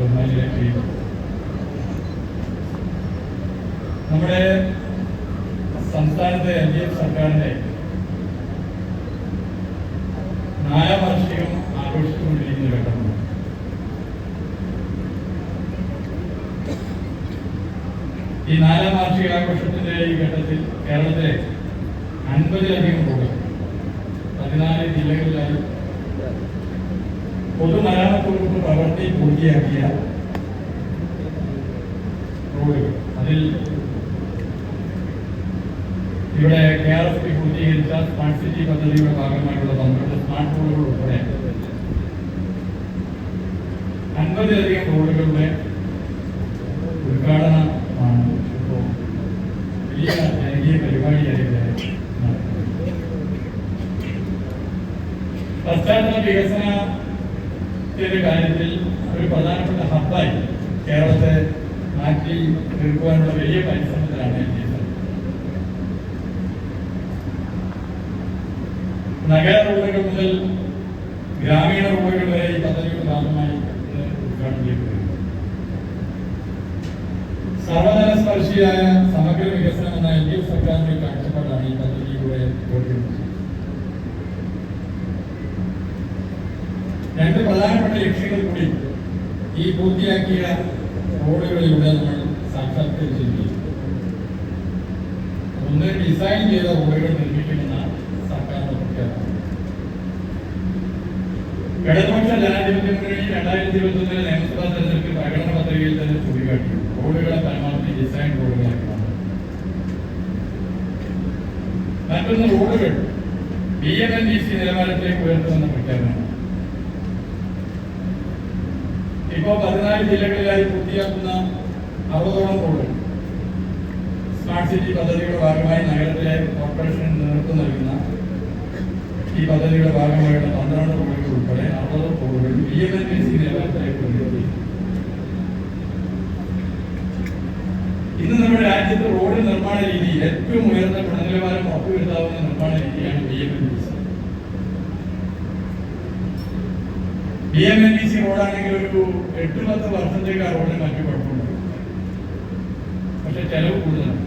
ബഹുമാനികളെ നമ്മുടെ സംസ്ഥാനത്തെ L D F സർക്കാരിന്റെ നാലാം വാർഷികം ആഘോഷിച്ചുകൊണ്ടിരിക്കുന്ന ഘട്ടമാണ്. ഈ നാലാം വാർഷികാഘോഷത്തിന്റെ ഈ ഘട്ടത്തിൽ കേരളത്തിലെ അൻപതിലധികം റോഡുകൾ പതിനാല് ജില്ലകളിലായി. പൊതുമരാമത്ത് വകുപ്പ് പ്രവൃത്തി പൂർത്തിയാക്കിയ റോഡുകൾ അതിൽ ഇവിടെ കെ ആർ എസ് പി പൂർത്തീകരിച്ച സ്മാർട്ട് സിറ്റി പദ്ധതിയുടെ ഭാഗമായിട്ടുള്ള പന്ത്രണ്ട് സ്മാർട്ട് റോഡുകൾ ഉൾപ്പെടെ അൻപതിലധികം റോഡുകളുടെ ഉദ്ഘാടനമാണ് ഇപ്പോൾ വലിയ ജനകീയ പരിപാടിയായി ഇവിടെ നടക്കുന്നത്. പശ്ചാത്തല വികസനത്തിന്റെ കാര്യത്തിൽ ഒരു പ്രധാനപ്പെട്ട ഹബ്ബായി കേരളത്തെ മാറ്റി തീർക്കുവാനുള്ള വലിയ പരിശ്രമത്തിലാണ് എൽ നഗര റോഡുകൾ മുതൽ ഗ്രാമീണ റോഡുകൾ വരെ ഈ പദ്ധതിയുടെ ഭാഗമായി ഉദ്ഘാടനം ചെയ്യപ്പെടുന്നു സർവതല സ്പർശിയായ സമഗ്ര വികസനം എന്ന എൽ ഡി എഫ് സർക്കാരിന്റെ കാഴ്ചപ്പാടാണ് ഈ പദ്ധതിയിലൂടെ കൊടുക്കുന്നത്. രണ്ട് പ്രധാനപ്പെട്ട ലക്ഷ്യങ്ങൾ കൂടി ഈ പൂർത്തിയാക്കിയ റോഡുകളിലൂടെ നമ്മൾ സാക്ഷാത്കരിച്ചിരിക്കുന്നു ഒന്ന് ഡിസൈൻ ചെയ്ത റോഡുകൾ നിർമ്മിക്കുമെന്ന സർക്കാരിന്റെ പ്രഖ്യാപനം ഇടതുപക്ഷ ജനാധിപത്യ രണ്ടായിരത്തി ഇരുപത്തി ഒന്നിലെ നിയമസഭാ തെരഞ്ഞെടുപ്പിൽ പ്രകടന പത്രികയിൽ തന്നെ ചൂണ്ടിക്കാട്ടി. റോഡുകളെ പരമാവധി ഡിസൈൻ റോഡുകളാക്കി മാറ്റും മറ്റൊന്ന് റോഡുകൾ. B M N D C നിലവാരത്തിലേക്ക് ഉയർത്തുമെന്ന പ്രഖ്യാപനം. ഇപ്പോ പതിനാല് ജില്ലകളിലായി പൂർത്തിയാക്കുന്ന അറുപതോളം റോഡുകൾ. സ്മാർട്ട് സിറ്റി പദ്ധതിയുടെ ഭാഗമായി നഗരത്തിലെ കോർപ്പറേഷൻ നേതൃത്വം നൽകുന്ന ഈ പദ്ധതിയുടെ ഭാഗമായുള്ള പന്ത്രണ്ട് റോഡുകൾ ഉൾപ്പെടെ അറുപത് റോഡുകൾ ബി എം എൻ സി നിലവാരത്തിലേക്ക് ഇന്ന് നമ്മുടെ രാജ്യത്ത് റോഡ് നിർമ്മാണ രീതി ഏറ്റവും ഉയർന്ന ഗുണനിലവാരം ഉറപ്പുവരുത്താവുന്ന നിർമ്മാണ രീതിയാണ് B M N C B M N D C റോഡാണെങ്കിൽ ഒരു എട്ട് പത്ത് വർഷത്തേക്ക് ആ റോഡിന് മറ്റു കുഴപ്പമുണ്ട് പക്ഷെ ചെലവ് കൂടുതലാണ്.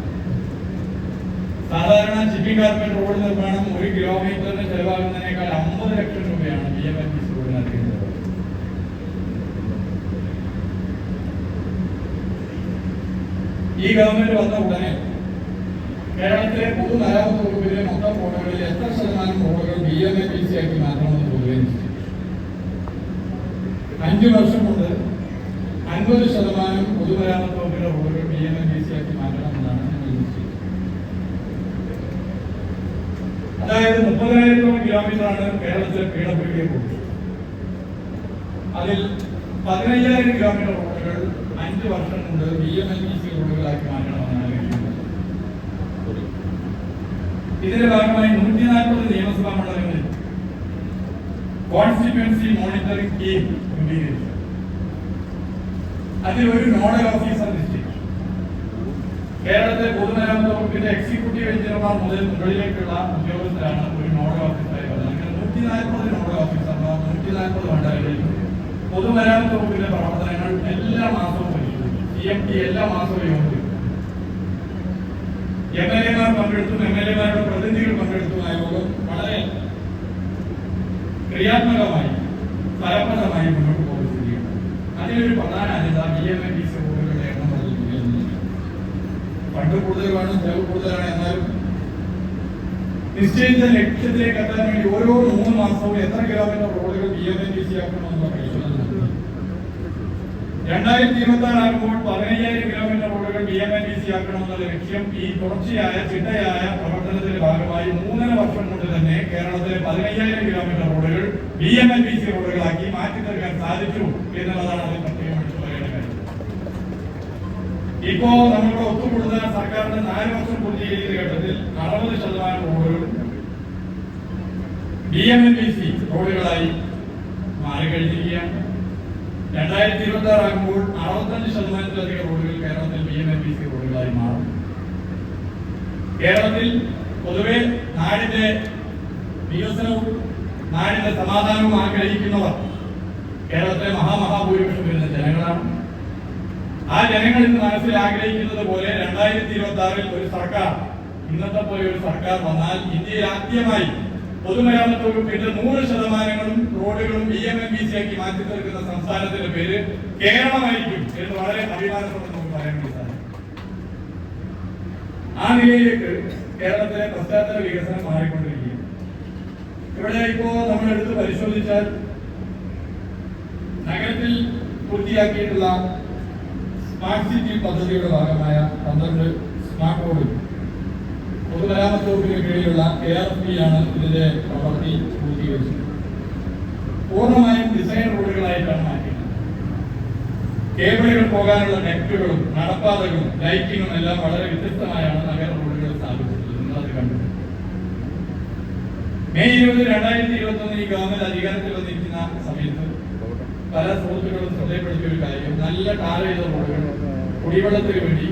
സാധാരണ ഷിപ്പിംഗ് കാർപ്പറ്റ് റോഡ് നിർമ്മാണം ഒരു കിലോമീറ്ററിന് ചെലവാകുന്നതിനേക്കാൾ അമ്പത് ലക്ഷം രൂപയാണ് B M N D C റോഡിന് അധികം ഈ ഗവൺമെന്റ് വന്ന ഉടനെ കേരളത്തിലെ പൊതുമരാമത്ത് വകുപ്പിലെ മൊത്തം റോഡുകളിൽ എത്ര ശതമാനം റോഡുകൾ B M N B C ആക്കി മാറ്റണമെന്ന് പൊതുവെ നിശ്ചയിച്ചു അഞ്ചു വർഷം അൻപത് ശതമാനം പൊതുമരാമത്ത് വകുപ്പിലെ ഓരോ B M N D C ആക്കി മാറ്റണമെന്നാണ് ഞങ്ങൾ അതായത് മുപ്പതിനായിരത്തോളം കിലോമീറ്ററാണ് കേരളത്തിലെ പി ഡബ്ല്യു റോഡ് അതിൽ പതിനയ്യായിരം കിലോമീറ്റർ റോഡുകൾ അഞ്ച് വർഷം കൊണ്ട് B M N D C റോഡുകളാക്കി മാറ്റണമെന്നാണ് ഇതിന്റെ ഭാഗമായി നൂറ്റി നാൽപ്പത് നിയമസഭാ മണ്ഡലങ്ങളിൽ കോൺസ്റ്റിറ്റ്യുവൻസി മോണിറ്ററിംഗ് ടീം രൂപീകരിച്ചു അതിൽ ഒരു നോഡൽ ഓഫീസർ നിശ്ചയിച്ചു. കേരളത്തിലെ പൊതുമരാമത്ത് വകുപ്പിന്റെ എക്സിക്യൂട്ടീവ് എഞ്ചിനീയർമാർ മുതൽ മുകളിലേക്കുള്ള ഉദ്യോഗസ്ഥരാണ് ഒരു നോഡൽ ഓഫീസറായി വരുന്നത് നൂറ്റി നാൽപ്പത് നോഡൽ ഓഫീസർമാർ നൂറ്റി നാൽപ്പത് മണ്ഡലങ്ങളിൽ പൊതുമരാമത്ത് വകുപ്പിന്റെ പ്രവർത്തനങ്ങൾ എല്ലാ മാസവും സി എം ടി എല്ലാ മാസവും യോഗത്തിൽ. എം എൽ എമാർ പങ്കെടുത്തും എം എൽ എമാരുടെ പ്രതിനിധികൾ പങ്കെടുത്തുമായ വളരെ ക്രിയാത്മകമായി ഫലപ്രദമായി മുന്നോട്ട് പോകുന്ന സ്ഥിതിയാണ് അതിലൊരു പ്രധാന agenda B M N D C ബോർഡുകളുടെ എണ്ണം പണ്ട് കൂടുതൽ വേണം ചെലവ് കൂടുതലാണ് എന്നാലും നിശ്ചയിച്ച ലക്ഷ്യത്തിലേക്ക് എത്താൻ വേണ്ടി ഓരോ മൂന്ന് മാസവും എത്ര കിലോമീറ്റർ റോഡുകൾ B M N D C ആക്കണമെന്ന് രണ്ടായിരത്തി ഇരുപത്തി ആറ് ആകുമ്പോൾ പതിനയ്യായിരം കിലോമീറ്റർ റോഡുകൾ B M N D C ആക്കണമെന്നുള്ള ലക്ഷ്യം ഈ തുടർച്ചയായ ചിട്ടയായ പ്രവർത്തനത്തിന്റെ ഭാഗമായി മൂന്നര കൊണ്ട് തന്നെ കേരളത്തിലെ പതിനയ്യായിരം കിലോമീറ്റർ റോഡുകൾ B M N B C റോഡുകളാക്കി മാറ്റി തീർക്കാൻ സാധിച്ചു എന്നുള്ളതാണ് അതിൽ പ്രത്യേകമായിട്ട് പറയേണ്ട കാര്യം. ഇപ്പോ നമ്മുടെ ഒത്തുകൂടുന്ന സർക്കാരിന്റെ നാല് വർഷം പൂർത്തീകരിക്കുന്ന ഘട്ടത്തിൽ അറുപത് ശതമാനം റോഡുകൾ B M N B C റോഡുകളായി മാറിക്കഴിഞ്ഞിരിക്കുകയാണ് രണ്ടായിരത്തി ഇരുപത്തി ആറ് ആകുമ്പോൾ അറുപത്തഞ്ച് ശതമാനത്തിലധികം റോഡുകൾ കേരളത്തിൽ B M N B C റോഡുകളായി മാറും. കേരളത്തിൽ പൊതുവെ നാടിന്റെ വികസനവും നാടിന്റെ സമാധാനവും ആഗ്രഹിക്കുന്നവർ കേരളത്തിലെ മഹാമഹാഭൂരിപക്ഷം വരുന്ന ജനങ്ങളാണ്. ആ ജനങ്ങൾ ഇന്ന് മനസ്സിൽ ആഗ്രഹിക്കുന്നത് പോലെ രണ്ടായിരത്തി ഇരുപത്തി ആറിൽ ഒരു സർക്കാർ ഇന്നത്തെ പോലെ ഒരു സർക്കാർ വന്നാൽ ഇന്ത്യയിൽ ആദ്യമായി പൊതുമരാമത്ത് വകുപ്പിന്റെ നൂറ് ശതമാനങ്ങളും റോഡുകളും B M M B C ആക്കി മാറ്റി തീർക്കുന്ന സംസ്ഥാനത്തിന്റെ പേര് കേരളമായിരിക്കും എന്ന് വളരെ അഭിമാനത്തോടെ നമുക്ക് പറയാൻ സാധിക്കും ആ നിലയിലേക്ക് കേരളത്തിലെ പശ്ചാത്തല വികസനം മാറിക്കൊണ്ടിരിക്കുകയാണ്. ഇവിടെ ഇപ്പോ നമ്മൾ എടുത്ത് പരിശോധിച്ചാൽ നഗരത്തിൽ പൂർത്തിയാക്കിയിട്ടുള്ള സ്മാർട്ട് സിറ്റി പദ്ധതിയുടെ ഭാഗമായ പന്ത്രണ്ട് സ്മാർട്ട് റോഡ് പൊതുമരാമത്ത് വകുപ്പിന് കീഴിലുള്ള കെ ആർ പി ആണ് ഇതിന്റെ പ്രവൃത്തി പൂർത്തീകരിച്ചത്. പൂർണമായും ഡിസൈൻ റോഡുകളായിട്ടാണ് മാറ്റിയത്. കേബിളുകൾ പോകാനുള്ള നെറ്റുകളും നടപ്പാതകളും ലൈറ്റിങ്ങും എല്ലാം വളരെ വ്യത്യസ്തമായാണ് നഗര റോഡുകൾ സ്ഥാപിച്ചിട്ടുള്ളത് നിങ്ങളത് കണ്ടു മെയ് ഇരുപത് രണ്ടായിരത്തി ഇരുപത്തി ഒന്ന് ഈ ഗവൺമെന്റ് അധികാരത്തിൽ വന്നിരിക്കുന്ന സമയത്ത് പല സുഹൃത്തുക്കളും ശ്രദ്ധയപ്പെടുത്തിയ ഒരു കാര്യം നല്ല ടാർ ചെയ്ത റോഡുകൾ കുടിവെള്ളത്തിന് വേണ്ടി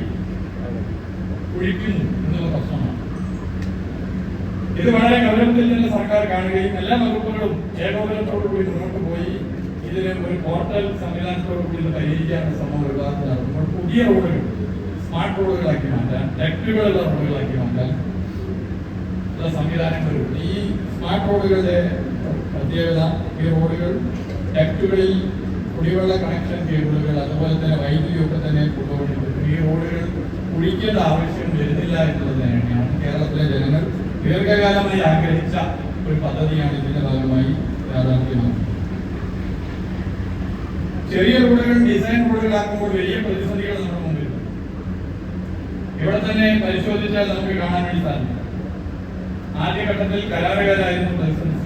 കുഴിക്കുന്നു എന്നുള്ള പ്രശ്നമാണ്. ഇത് വളരെ ഗൗരവത്തിൽ തന്നെ സർക്കാർ കാണുകയും എല്ലാ വകുപ്പുകളും ഏകോപനത്തോടു കൂടി മുന്നോട്ട് പോയി ഇതിന് ഒരു പോർട്ടൽ സംവിധാനത്തോടു കൂടി പരിഹരിക്കാനുള്ള ശ്രമം ഒരുപാട് പുതിയ റോഡുകൾ സ്മാർട്ട് റോഡുകളാക്കി മാറ്റാൻ ടെക്ടുകളുള്ള റോഡുകളാക്കി മാറ്റാൻ സംവിധാനങ്ങൾ ഈ സ്മാർട്ട് റോഡുകളുടെ പ്രത്യേകത ഈ റോഡുകൾ ടെക്റ്റുകളിൽ കുടിവെള്ള കണക്ഷൻ കേബിളുകൾ അതുപോലെ തന്നെ വൈദ്യുതി ഒക്കെ തന്നെ കൊണ്ടുപോയിട്ടുണ്ട് ഈ റോഡുകൾ കുഴിക്കേണ്ട ആവശ്യം വരുന്നില്ല എന്നുള്ളത് തന്നെയാണ്. കേരളത്തിലെ ജനങ്ങൾ ദീർഘകാലമായി ആഗ്രഹിച്ച ഒരു പദ്ധതിയാണ് ഇതിന്റെ ഭാഗമായി യാഥാർത്ഥ്യമാക്കുന്നത്. ചെറിയ റോഡുകൾ ഡിസൈൻ റോഡുകളാക്കുമ്പോൾ വലിയ പ്രതിസന്ധികൾ നമ്മുടെ മുമ്പിൽ ഇവിടെ തന്നെ പരിശോധിച്ചാൽ നമുക്ക് കാണാൻ വേണ്ടി സാധിക്കും. ആദ്യഘട്ടത്തിൽ കരാറുകാരായിരുന്നു പ്രതിസന്ധി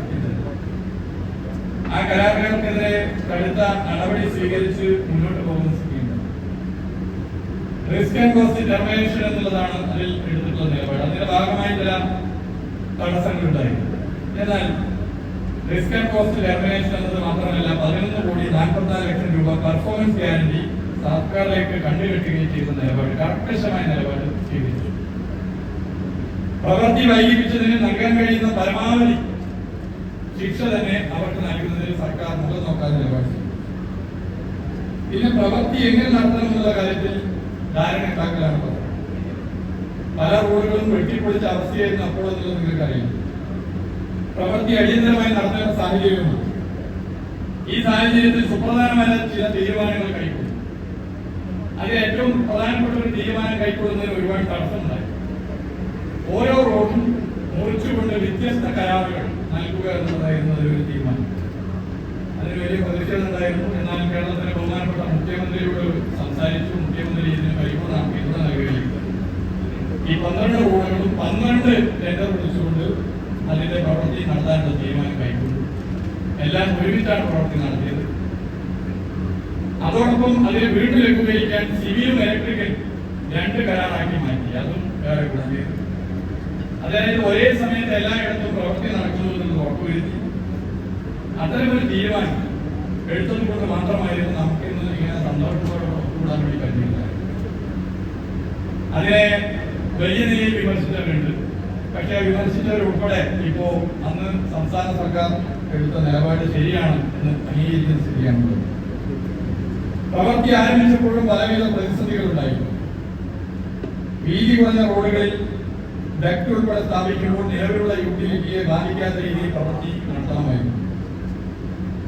ആ കരാറുകാർക്കെതിരെ കടുത്ത നടപടി സ്വീകരിച്ച് മുന്നോട്ട് പോകുന്ന സ്ഥിതിയുണ്ട്. റിസ്ക് ആൻഡ് കോസ്റ്റ് എന്നുള്ളതാണ് അതിൽ എടുത്തിട്ടുള്ള നിലപാട്. അതിന്റെ ഭാഗമായി ചില തടസ്സങ്ങളുണ്ടായി എന്നാൽ റിസ്ക് ആൻഡ് കോസ്റ്റ് ടെർമിനേഷൻ എന്നത് മാത്രമല്ല പതിനൊന്ന് കോടി നാൽപ്പത്തിനാല് ലക്ഷം രൂപ പെർഫോമൻസ് ഗ്യാരണ്ടി സർക്കാരിലേക്ക് കണ്ടുകെട്ടുകയും ചെയ്ത നിലപാട് കർക്കശമായ നിലപാട് സ്വീകരിച്ചു. പ്രവൃത്തി വൈകിപ്പിച്ചതിന് നൽകാൻ കഴിയുന്ന പരമാവധി ശിക്ഷ തന്നെ അവർക്ക് നൽകുന്നതിൽ സർക്കാർ നല്ല നോക്കാൻ നിലപാട് പിന്നെ പ്രവൃത്തി എങ്ങനെ നടത്തണം എന്നുള്ള കാര്യത്തിൽ ധാരണ ഉണ്ടാക്കലാണ് പല റോഡുകളും വെട്ടിപ്പൊളിച്ച അവസ്ഥയായിരുന്നു അപ്പോൾ എന്നുള്ളത് നിങ്ങൾക്കറിയാം. പ്രവൃത്തി അടിയന്തരമായി നടത്തേണ്ട സാഹചര്യമാണ്. ഈ സാഹചര്യത്തിൽ സുപ്രധാനമായ ചില തീരുമാനങ്ങൾ കൈക്കൊള്ളും. അതിൽ ഏറ്റവും പ്രധാനപ്പെട്ട ഒരു തീരുമാനം കൈക്കൊള്ളുന്നതിന് ഒരുപാട് തടസ്സമുണ്ടായി. ഓരോ റോഡും മുറിച്ചുകൊണ്ട് വ്യത്യസ്ത കരാറുകൾ നൽകുക എന്നതായിരുന്നു അതിലൊരു തീരുമാനം. അതിന് വലിയ പ്രതിഷേധം ഉണ്ടായിരുന്നു. എന്നാൽ കേരളത്തിലെ ബഹുമാനപ്പെട്ട മുഖ്യമന്ത്രിയോട് സംസാരിച്ചു. മുഖ്യമന്ത്രി ഇതിന് പരിപൂർണ പിന്തുണ നൽകുകയില്ല ഈ പന്ത്രണ്ട് റോഡുകളും പന്ത്രണ്ട് ടെൻഡർ വിളിച്ചുകൊണ്ട് അതിന്റെ പ്രവൃത്തി നടത്താനുള്ള തീരുമാനം കൈക്കൊണ്ടു. എല്ലാം ഒരുമിച്ചാണ് പ്രവൃത്തി നടത്തിയത്. അതോടൊപ്പം അതിന് വീട്ടിലേക്ക് ലഘൂകരിക്കാൻ സിവിലും ഇലക്ട്രിക്കൽ രണ്ട് കരാറാക്കി മാറ്റി. അതും വേറെ ഗുണം ചെയ്തു അതായത് ഒരേ സമയത്ത് എല്ലായിടത്തും പ്രവൃത്തി നടക്കുന്നു എന്ന് ഉറപ്പുവരുത്തി. അത്തരമൊരു തീരുമാനം എടുത്തത് കൊണ്ട് മാത്രമായിരുന്നു നമുക്ക് ഇന്ന് ഇങ്ങനെ സന്തോഷത്തോടെ ഉറപ്പുകൂടാൻ വേണ്ടി പറ്റിയില്ല അതിനെ വലിയ നിലയിൽ വിമർശിച്ചവരുണ്ട് പക്ഷെ വിമർശിച്ചവരുൾപ്പെടെ ഇപ്പോ അന്ന് സംസ്ഥാന സർക്കാർ എടുത്ത നിലപാട് ശരിയാണ് എന്ന് അംഗീകരിക്കുന്ന സ്ഥിതിയാണുള്ളത് പ്രവൃത്തി ആരംഭിച്ചപ്പോഴും പലവിധ പ്രതിസന്ധികൾ ഉണ്ടായിരുന്നു വീതി കുറഞ്ഞ റോഡുകളിൽ ഡക്ട് സ്ഥാപിക്കുമ്പോൾ നിലവിലുള്ള യൂട്ടിലിറ്റിയെ ബാധിക്കാത്ത രീതിയിൽ പ്രവൃത്തി നടത്താമായിരുന്നു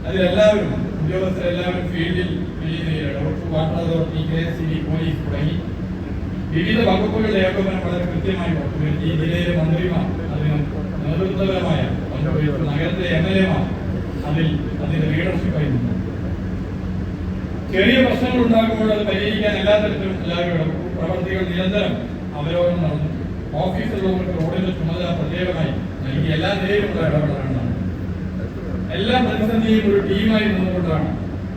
അതിലെല്ലാവരും ഉദ്യോഗസ്ഥരെല്ലാവരും ഫീൽഡിൽ water authority K S C police തുടങ്ങി വിവിധ വകുപ്പുകളുടെ ഏകോപനം വളരെ കൃത്യമായി ഈ ജില്ലയിലെ മന്ത്രിമാർ അതിന് നേതൃത്വപരമായ നഗരത്തിലെ എം എൽ എമാർ അതിൽ അതിന്റെ ലീഡർഷിപ്പായി നിന്നു. ചെറിയ പ്രശ്നങ്ങൾ ഉണ്ടാകുമ്പോൾ അത് പരിഹരിക്കാൻ എല്ലാ തരത്തിലും എല്ലാവരും പ്രവർത്തികൾ നിരന്തരം അവലോകനം നടന്നു. ഓഫീസുള്ളവർക്ക് റോഡിന്റെ ചുമതല പ്രത്യേകമായി നൽകി എല്ലാ നിലയിലുമുള്ള ഇടപെടലാണ്. എല്ലാ പ്രതിസന്ധിയും ഒരു ടീമായി നിന്നുകൊണ്ടാണ്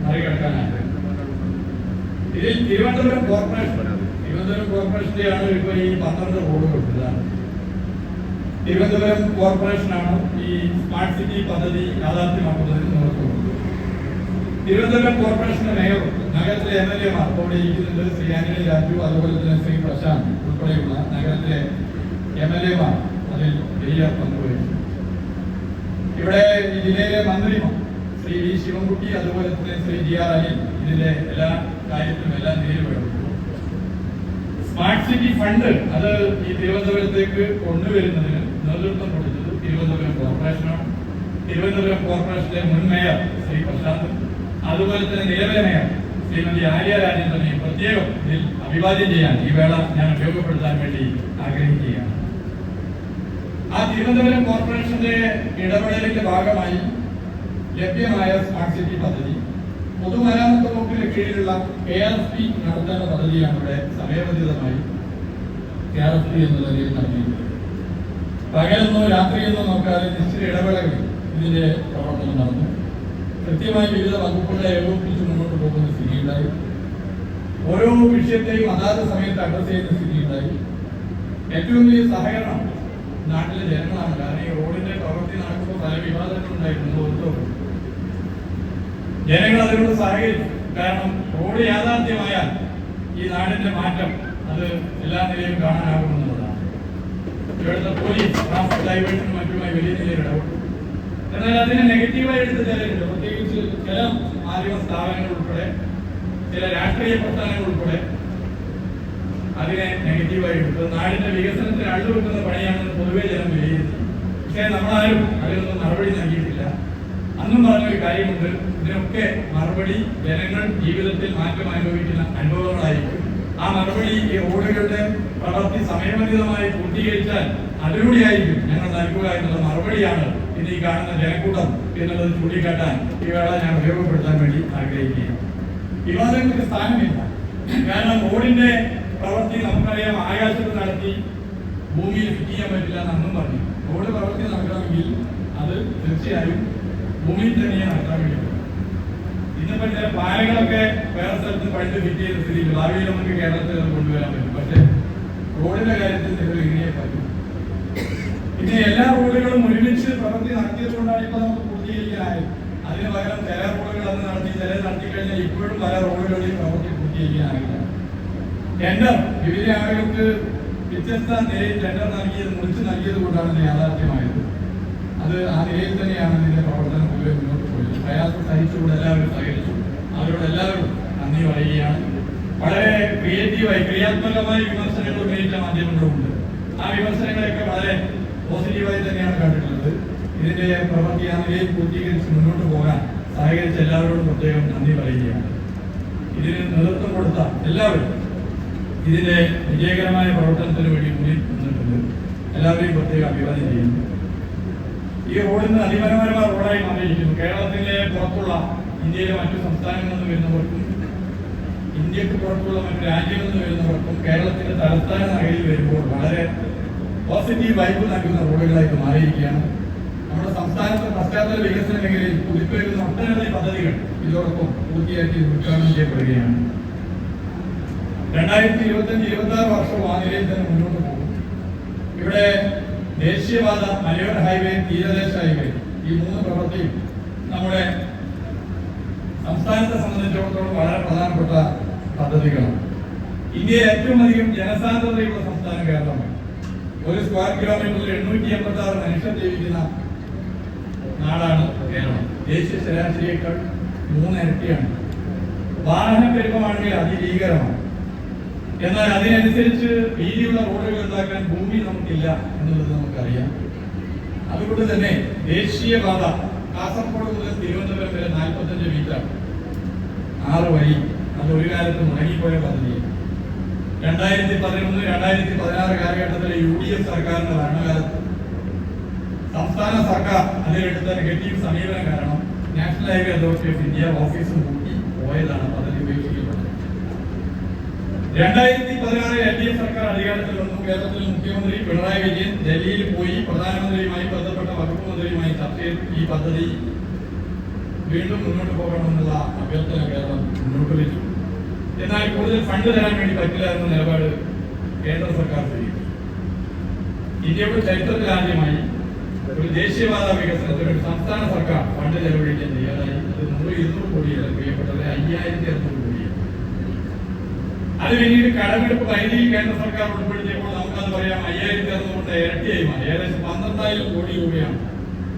മറികടക്കാനായത് ഇതിൽ തിരുവനന്തപുരം കോർപ്പറേഷൻ തിരുവനന്തപുരം കോർപ്പറേഷന്റെയാണ് ഇപ്പോൾ ഈ പന്ത്രണ്ട് റോഡുകൾ ഇതാണ് തിരുവനന്തപുരം കോർപ്പറേഷനാണ് ഈ സ്മാർട്ട് സിറ്റി പദ്ധതി യാഥാർത്ഥ്യമാക്കുന്നതിന് നേതൃത്വം. തിരുവനന്തപുരം കോർപ്പറേഷന്റെ മേയർ നഗരത്തിലെ എം എൽ എമാർ അവിടെ ഇരിക്കുന്നുണ്ട് ശ്രീ ആന്റണി രാജു അതുപോലെ തന്നെ ശ്രീ പ്രശാന്ത് ഉൾപ്പെടെയുള്ള നഗരത്തിലെ എം എൽ എമാർ അതിൽ വലിയ പങ്കുവഹിച്ചു. ഇവിടെ ഈ ജില്ലയിലെ മന്ത്രിമാർ ശ്രീ വി ശിവൻകുട്ടി അതുപോലെ തന്നെ ശ്രീ ജി ആർ അലി ഇതിന്റെ എല്ലാ കാര്യത്തിലും എല്ലാം നേരിടും സ്മാർട്ട് സിറ്റി ഫണ്ട് അത് ഈ തിരുവനന്തപുരത്തേക്ക് കൊണ്ടുവരുന്നതിന് നേതൃത്വം കൊടുത്തത് തിരുവനന്തപുരം കോർപ്പറേഷനാണ് തിരുവനന്തപുരം കോർപ്പറേഷന്റെ മുൻ മേയർ ശ്രീ പ്രശാന്ത്. അതുപോലെ തന്നെ നിലവിലെ ശ്രീമതി ആര്യ രാജേന്ദ്രനെ പ്രത്യേകം ഇതിൽ അഭിവാദ്യം ചെയ്യാൻ ഈ വേള ഞാൻ ഉപയോഗപ്പെടുത്താൻ വേണ്ടി ആഗ്രഹിക്കുകയാണ്. ആ തിരുവനന്തപുരം കോർപ്പറേഷന്റെ ഇടപെടലിന്റെ ഭാഗമായി ലഭ്യമായ സ്മാർട്ട് സിറ്റി പദ്ധതി പൊതുമരാമത്ത് വകുപ്പിന് കീഴിലുള്ള കെ ആർ എസ് പി നടത്തേണ്ട പദ്ധതിയാണ് ഇവിടെ സമയബന്ധിതമായി കെ ആർ എസ് പി എന്ന നിലയിൽ നടത്തിയിട്ടുള്ളത് പകലെന്നോ രാത്രിയെന്നോ നോക്കാതെ നിശ്ചിത ഇടവേളകളിൽ ഇതിന്റെ പ്രവർത്തനം നടന്നു. കൃത്യമായി വിവിധ വകുപ്പുകളെ ഏകോപിപ്പിച്ച് മുന്നോട്ട് പോകുന്ന സ്ഥിതിയുണ്ടായി. ഓരോ വിഷയത്തെയും അതാത് സമയത്ത് അഡ്രസ് ചെയ്യുന്ന സ്ഥിതിയുണ്ടായി. ഏറ്റവും വലിയ സഹകരണം നാട്ടിലെ ജനങ്ങളാണ്. കാരണം ഈ റോഡിന്റെ പ്രവൃത്തി നടക്കുമ്പോൾ പല വിവാദങ്ങളുണ്ടായിരുന്നു ജനങ്ങൾ അതിനോട് സഹകരിച്ചു. കാരണം റോഡ് യാഥാർത്ഥ്യമായാൽ ഈ നാടിന്റെ മാറ്റം അത് എല്ലാ നിലയിലും കാണാനാകുമെന്നുള്ളതാണ്. ഇവിടുത്തെ പോലീസ് ട്രാഫിക് ഡൈവേഴ്സിനും മറ്റുമായി വലിയ നിലയിൽ ഇടപെട്ടു എന്നാൽ അതിനെ നെഗറ്റീവായി എടുത്ത് ചിലരുണ്ട് പ്രത്യേകിച്ച് ചില മാധ്യമ സ്ഥാപനങ്ങൾ ഉൾപ്പെടെ ചില രാഷ്ട്രീയ പ്രസ്ഥാനങ്ങൾ ഉൾപ്പെടെ അതിനെ നെഗറ്റീവായി എടുത്ത്. നാടിന്റെ വികസനത്തിന് അള്ളുവെക്കുന്ന പണിയാണെന്ന് പൊതുവെ ജനം വിലയിരുത്തി പക്ഷേ നമ്മളാരും അതിനൊന്നും മറുപടി നൽകിയിട്ടില്ല. അന്നും പറഞ്ഞൊരു കാര്യമുണ്ട്. ഇതിനൊക്കെ മറുപടി ജനങ്ങൾ ജീവിതത്തിൽ മാറ്റം അനുഭവിക്കുന്ന അനുഭവങ്ങളായിരിക്കും. ആ മറുപടി ഈ റോഡുകളുടെ പ്രവൃത്തി സമയബന്ധിതമായി പൂർത്തീകരിച്ചാൽ അതിലൂടെയായിരിക്കും ഞങ്ങൾ നൽകുക എന്നുള്ള മറുപടിയാണ് ഇന്ന് ഈ കാണുന്ന ജനക്കൂട്ടം എന്നുള്ളത് ചൂണ്ടിക്കാട്ടാൻ ഈ വേള ഞാൻ ഉപയോഗപ്പെടുത്താൻ വേണ്ടി ആഗ്രഹിക്കുകയാണ്. വിവാദങ്ങൾക്ക് സ്ഥാനമില്ല. കാരണം റോഡിന്റെ പ്രവൃത്തി നമുക്കറിയാം ആകാശത്ത് നടത്തി ഭൂമിയിൽ ഫിറ്റ് ചെയ്യാൻ പറ്റില്ല എന്നും പറഞ്ഞു. റോഡ് പ്രവൃത്തി നടക്കണമെങ്കിൽ അത് തീർച്ചയായും ഭൂമിയിൽ തന്നെയാണ് നടത്താൻ വേണ്ടി. ഇന്നിപ്പോ ചില പാലങ്ങളൊക്കെ വേറെ സ്ഥലത്ത് പഴുത്ത് ഫിറ്റ് ചെയ്ത സ്ഥിതിയിൽ ഭാവിയിൽ നമുക്ക് കേരളത്തിൽ കൊണ്ടുവരാൻ പറ്റും. പക്ഷെ റോഡിന്റെ കാര്യത്തിൽ നിങ്ങൾ ഇങ്ങനെ പറ്റും. പിന്നെ എല്ലാ റോഡുകളും ഒരുമിച്ച് പ്രവൃത്തി നടത്തിയത് കൊണ്ടാണ് ഇപ്പൊ നമുക്ക് പൂർത്തീകരിക്കാനായത്. അതിന് പകരം ചില റോഡുകൾ അന്ന് നടത്തി ചില നടത്തി കഴിഞ്ഞാൽ ഇപ്പോഴും പല റോഡുകളുടെയും പ്രവൃത്തി പൂർത്തീകരിക്കാനാകില്ല. ടെൻഡർ വിവിധ ആളുകൾക്ക് വ്യത്യസ്ത നിലയിൽ ടെൻഡർ നൽകിയത് മുറിച്ച് നൽകിയത് കൊണ്ടാണ് യാഥാർത്ഥ്യമായത്. അത് ആ നിലയിൽ തന്നെയാണ് ഇതിന്റെ പ്രവർത്തനം പൊതുവെ മുന്നോട്ട് പോയത്. പ്രയാസം സഹിച്ചുകൊണ്ട് എല്ലാവരും സഹകരിച്ചു. അവരോട് എല്ലാവരും നന്ദി പറയുകയാണ്. വളരെ ക്രിയേറ്റീവായി ക്രിയാത്മകമായ വിമർശനങ്ങൾ ഉന്നയിച്ച മാധ്യമങ്ങളുമുണ്ട്. ആ വിമർശനങ്ങളെയൊക്കെ വളരെ പോസിറ്റീവായി തന്നെയാണ് കണ്ടിട്ടുള്ളത്. ഇതിന്റെ പ്രവൃത്തി ആ പൂർത്തീകരിച്ച് മുന്നോട്ട് പോകാൻ സഹകരിച്ച എല്ലാവരോടും പ്രത്യേകം നന്ദി പറയുകയാണ്. ഇതിന് നേതൃത്വം കൊടുത്ത എല്ലാവരും ഇതിന്റെ വിജയകരമായ പ്രവർത്തനത്തിന് വേണ്ടി മുന്നിൽ നിന്നിട്ടുണ്ട്. എല്ലാവരെയും പ്രത്യേകം അഭിവാദ്യം ചെയ്യുന്നു. ഈ റോഡിന് അതിമനോഹരമായ റോഡായി മാറിയിരിക്കുന്നു. കേരളത്തിലെ പുറത്തുള്ള ഇന്ത്യയിലെ മറ്റു സംസ്ഥാനങ്ങളിൽ നിന്ന് വരുന്നവർക്കും ഇന്ത്യയ്ക്ക് പുറത്തുള്ള മറ്റു രാജ്യങ്ങളിൽ നിന്ന് വരുന്നവർക്കും കേരളത്തിന്റെ തലസ്ഥാന നഗരിയിൽ വരുമ്പോൾ വളരെ പോസിറ്റീവ് വൈബ് നൽകുന്ന റോഡുകളായിട്ട് മാറിയിരിക്കുകയാണ്. നമ്മുടെ സംസ്ഥാനത്തെ പശ്ചാത്തല വികസന മേഖലയിൽ കുതിപ്പേരുന്ന ഒട്ടനവധി പദ്ധതികൾ ഇതോടൊപ്പം പൂർത്തിയാക്കി ഉദ്ഘാടനം ചെയ്യപ്പെടുകയാണ്. രണ്ടായിരത്തി ഇരുപത്തഞ്ച് ഇരുപത്തി ആറ് വർഷവും ആ നിലയിൽ തന്നെ മുന്നോട്ട് പോകും. ഇവിടെ ദേശീയപാത മലയോര ഹൈവേ തീരദേശ ഹൈവേ ഈ മൂന്ന് പ്രവൃത്തിയും നമ്മുടെ സംസ്ഥാനത്തെ സംബന്ധിച്ചിടത്തോളം വളരെ പ്രധാനപ്പെട്ട പദ്ധതികളാണ്. ഇന്ത്യയിൽ ഏറ്റവും അധികം ജനസാന്ദ്രതയുള്ള സംസ്ഥാനം കേരളമാണ്. ഒരു സ്ക്വയർ കിലോമീറ്ററിൽ എണ്ണൂറ്റി എൺപത്തി ആറ് മനുഷ്യർ ജീവിക്കുന്ന നാടാണ് കേരളം. ദേശീയ ശരാശരിയേക്കാൾ മൂന്നിരട്ടിയാണ്. വാഹന പെരുപ്പമാണെങ്കിൽ അതിഭീകരമാണ്. എന്നാൽ അതിനനുസരിച്ച് വീതിയുള്ള റോഡുകൾ ഉണ്ടാക്കാൻ ഭൂമി നമുക്കില്ല എന്നുള്ളത് നമുക്കറിയാം. അതുകൊണ്ട് തന്നെ ദേശീയപാത കാസർഗോഡ് മുതൽ തിരുവനന്തപുരം വരെ നാൽപ്പത്തഞ്ച് മീറ്റർ ആറ് വഴി. അത് ഒരു കാലത്ത് മുടങ്ങിപ്പോയ പദ്ധതി രണ്ടായിരത്തി പതിനൊന്ന് രണ്ടായിരത്തി പതിനാറ് കാലഘട്ടത്തിലെ യു ഡി എഫ് സർക്കാരിന്റെ ഭരണകാലത്ത് സംസ്ഥാന സർക്കാർ അതിലെടുത്ത നെഗറ്റീവ് സമീപനം കാരണം national highway authority of India office കൂട്ടി പോയതാണ് പദ്ധതി ഉപേക്ഷിക്കപ്പെട്ടത് രണ്ടായിരത്തി പതിനാറ് എൽ ഡി എഫ് സർക്കാർ അധികാരത്തിൽ വന്നു കേരളത്തിൽ മുഖ്യമന്ത്രി പിണറായി വിജയൻ ഡൽഹിയിൽ പോയി. പ്രധാനമന്ത്രിയുമായി ബന്ധപ്പെട്ട വകുപ്പ് മന്ത്രിയുമായി ചർച്ച ചെയ്ത് ഈ പദ്ധതി വീണ്ടും മുന്നോട്ട് പോകണമെന്നുള്ള അഭ്യർത്ഥന കേരളം മുന്നോട്ട് വെച്ചു. എന്നാൽ കൂടുതൽ ഫണ്ട് തരാൻ വേണ്ടി പറ്റില്ല എന്ന നിലപാട് കേന്ദ്ര സർക്കാർ ചെയ്യും. ഇന്ത്യയുടെ ചരിത്രത്തിൽ ആദ്യമായി ഒരു ദേശീയപാത വികസനത്തിന് ഒരു സംസ്ഥാന സർക്കാർ ഫണ്ട് ചെലവഴിക്കാൻ തയ്യാറായി. അത് നൂറ് ഇരുന്നൂറ് കോടിയല്ല പ്രിയപ്പെട്ടത് അയ്യായിരത്തി അറുന്നൂറ് കോടിയാണ് അത് പിന്നീട് കടമെടുപ്പ് പരിധി കേന്ദ്ര സർക്കാർ ഉൾപ്പെടുത്തിയപ്പോൾ നമുക്കത് പറയാം അയ്യായിരത്തി അറുന്നൂറിന്റെ ഇരട്ടിയായി മാറി. ഏകദേശം പന്ത്രണ്ടായിരം കോടി രൂപയാണ്.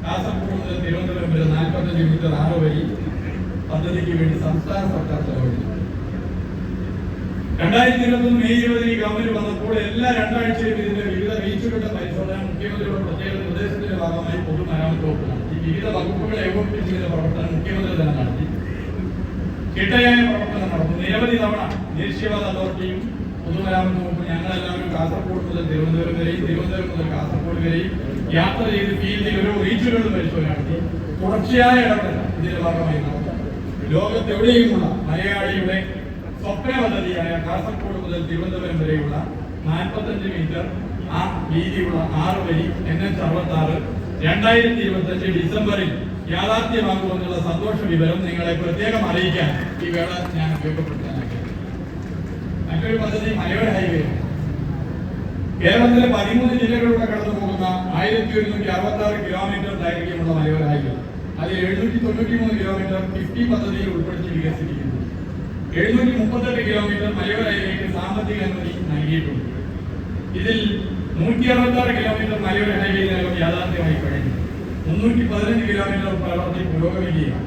കാസർഗോഡ് മുതൽ തിരുവനന്തപുരം വരെ നാൽപ്പത്തഞ്ച് മീറ്റർ ആറ് വരി പദ്ധതിക്ക് വേണ്ടി സംസ്ഥാന സർക്കാർ ചെലവഴിച്ചു. രണ്ടായിരത്തി ഇരുപത്തൊന്ന് മെയ് ഇരുപതിന് ഈ ഗവൺമെന്റ് വന്നപ്പോൾ എല്ലാ രണ്ടാഴ്ചയിലും ഇതിന്റെ വിവിധ ബീച്ചുകളുടെ പരിശോധന മുഖ്യമന്ത്രിയുടെ പ്രത്യേക നിർദ്ദേശത്തിന്റെ ഭാഗമായി പൊതുമരാമത്ത് വകുപ്പ് ഈ വിവിധ വകുപ്പുകളെ ഏകോപിപ്പിച്ചതിന്റെ പ്രവർത്തനം മുഖ്യമന്ത്രി തന്നെ നടത്തി. ചിട്ടയായ പ്രവർത്തനം നടത്തും. നിരവധി തവണ ദേശീയവാദ അതോറിറ്റിയും പൊതുമരാമത്ത് വകുപ്പ് ഞങ്ങളെല്ലാവരും കാസർഗോഡ് മുതൽ തിരുവനന്തപുരം വരെയും തിരുവനന്തപുരം മുതൽ കാസർഗോഡ് വരെയും യാത്ര ചെയ്ത് ഫീൽഡിൽ ഓരോ റീച്ചുകളും പരിശോധന നടത്തി. തുടർച്ചയായ ഇടപെടൽ ഇതിന്റെ ഭാഗമായി നടത്തും ലോകത്തെവിടെയുമുള്ള മലയാളിയുടെ സ്വപ്ന പദ്ധതിയായ കാസർഗോഡ് മുതൽ തിരുവനന്തപുരം വരെയുള്ള നാൽപ്പത്തഞ്ച് മീറ്റർ ആ വീതിയുള്ള ആറ് വരി എൻ എച്ച് അറുപത്തി ആറ് രണ്ടായിരത്തി ഇരുപത്തഞ്ച് ഡിസംബറിൽ യാഥാർത്ഥ്യമാകുമെന്നുള്ള സന്തോഷ വിവരം നിങ്ങളെ പ്രത്യേകം അറിയിക്കാൻ ഈ വേള ഞാൻ ഉപയോഗപ്പെടുത്താൻ. മറ്റൊരു പദ്ധതി മലയോര ഹൈവേ. കേരളത്തിലെ പതിമൂന്ന് ജില്ലകളിലൂടെ കടന്നു പോകുന്ന ആയിരത്തി ഒരുന്നൂറ്റി അറുപത്തി ആറ് കിലോമീറ്റർ ദൈർഘ്യമുള്ള മലയോര ഹൈവേ. അതിൽ എഴുന്നൂറ്റി തൊണ്ണൂറ്റി മൂന്ന് കിലോമീറ്റർ ഫിഫ്റ്റി പദ്ധതിയിൽ ഉൾപ്പെടുത്തി വികസിപ്പിക്കുന്നു. എഴുന്നൂറ്റി മുപ്പത്തെട്ട് കിലോമീറ്റർ മലയോര ഹൈവേക്ക് സാമ്പത്തിക അനുമതി നൽകിയിട്ടുണ്ട്. ഇതിൽ നൂറ്റി അറുപത്തി ആറ് കിലോമീറ്റർ മലയോര ഹൈവേ ഇതിനകം യാഥാർത്ഥ്യമായി കഴിഞ്ഞു. മുന്നൂറ്റി പതിനഞ്ച് കിലോമീറ്റർ പ്രവർത്തി പുരോഗമിക്കുകയാണ്.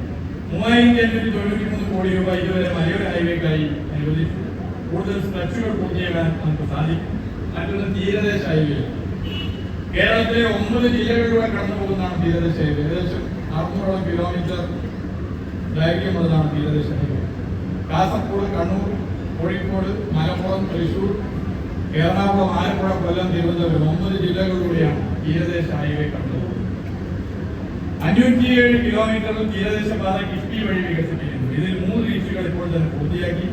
മൂവായിരത്തി അഞ്ഞൂറ്റി തൊണ്ണൂറ്റി മൂന്ന് കോടി രൂപ ഇതുവരെ മലയോര ഹൈവേക്കായി അനുവദിച്ചു. കൂടുതൽ സ്ട്രെച്ചുകൾ പൂർത്തിയാക്കാൻ നമുക്ക് സാധിക്കും. മറ്റൊന്ന് തീരദേശ ഹൈവേ കേരളത്തിലെ ഒമ്പത് ജില്ലകളിലൂടെ കടന്നു പോകുന്നതാണ് തീരദേശ ഹൈവേ ഏകദേശം അറുന്നൂറോളം കിലോമീറ്റർ ദൈർഘ്യമുള്ളതാണ് തീരദേശ ഹൈവേ കാസർഗോഡ് കണ്ണൂർ കോഴിക്കോട് മലപ്പുറം തൃശൂർ എറണാകുളം ആലപ്പുഴ കൊല്ലം തിരുവനന്തപുരം ഒമ്പത് ജില്ലകളിലൂടെയാണ് തീരദേശ ഹൈവേ കടന്നുപോകുന്നത്. അഞ്ഞൂറ്റിയേഴ് കിലോമീറ്റർ തീരദേശ പാത കിഫ്ബി വഴി വികസിപ്പിക്കുന്നു. ഇതിൽ മൂന്ന് ലീക്ഷികൾ ഇപ്പോൾ തന്നെ പൂർത്തിയാക്കി.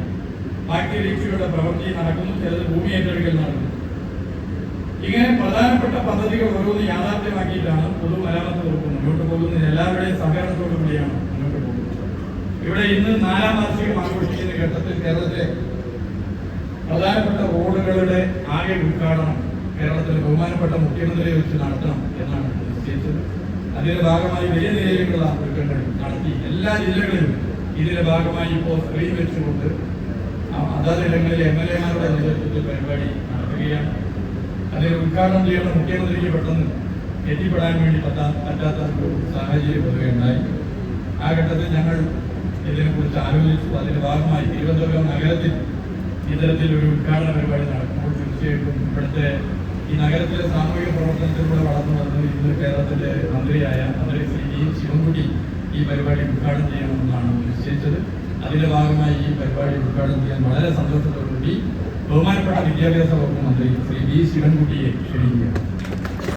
ബാക്കി ലീക്ഷികളുടെ പ്രവൃത്തി നടക്കുന്നു. ചിലത് ഭൂമി ഏറ്റെടുക്കൽ നടക്കുന്നു ഇങ്ങനെ പ്രധാനപ്പെട്ട പദ്ധതികൾ ഓരോന്ന് യാഥാർത്ഥ്യമാക്കിയിട്ടാണ് പൊതുമരാമത്ത് വകുപ്പ് മുന്നോട്ട് പോകുന്നത്. എല്ലാവരുടെയും സഹകരണത്തോടു കൂടിയാണ് ഇവിടെ ഇന്ന് നാലാം വാർഷികം ആഘോഷിക്കുന്ന ഘട്ടത്തിൽ കേരളത്തിലെ പ്രധാനപ്പെട്ട റോഡുകളുടെ ആകെ ഉദ്ഘാടനം കേരളത്തിലെ ബഹുമാനപ്പെട്ട മുഖ്യമന്ത്രിയെ വെച്ച് നടത്തണം എന്നാണ് നിശ്ചയിച്ചത് അതിന്റെ ഭാഗമായി വലിയ നിലയിലുള്ള ഒരുക്കങ്ങൾ നടത്തി എല്ലാ ജില്ലകളിലും ഇതിന്റെ ഭാഗമായി ഇപ്പോൾ സ്ക്രീൻ വെച്ചുകൊണ്ട് അതാത് ഇടങ്ങളിലെ എം എൽ എമാരുടെ നേതൃത്വത്തിൽ പരിപാടി നടത്തുകയാണ്. അതിൽ ഉദ്ഘാടനം ചെയ്യുന്ന മുഖ്യമന്ത്രിക്ക് പെട്ടെന്ന് എത്തിപ്പെടാൻ വേണ്ടി പറ്റാ പറ്റാത്ത ഒരു സാഹചര്യം വരികയുണ്ടായി. ആ ഘട്ടത്തിൽ ഞങ്ങൾ ഇതിനെക്കുറിച്ച് ആലോചിച്ചു അതിന്റെ ഭാഗമായി തിരുവനന്തപുരം നഗരത്തിൽ ഇത്തരത്തിൽ ഒരു ഉദ്ഘാടന പരിപാടി നടക്കുമ്പോൾ തീർച്ചയായിട്ടും ഇവിടുത്തെ ഈ നഗരത്തിലെ സാമൂഹിക പ്രവർത്തനത്തിലൂടെ വളർന്നു വന്ന് ഇന്ന് കേരളത്തിലെ മന്ത്രിയായ മന്ത്രി ശ്രീ ജി ശിവൻകുട്ടി ഈ പരിപാടി ഉദ്ഘാടനം ചെയ്യണമെന്നാണ് നിശ്ചയിച്ചത്. അതിന്റെ ഭാഗമായി ഈ പരിപാടി ഉദ്ഘാടനം ചെയ്യാൻ വളരെ സന്തോഷത്തോടുകൂടി ബഹുമാനപ്പെട്ട വിദ്യാഭ്യാസ വകുപ്പ് മന്ത്രി ശ്രീ വി ശിവൻകുട്ടിയെ ക്ഷണിക്കുകയാണ്.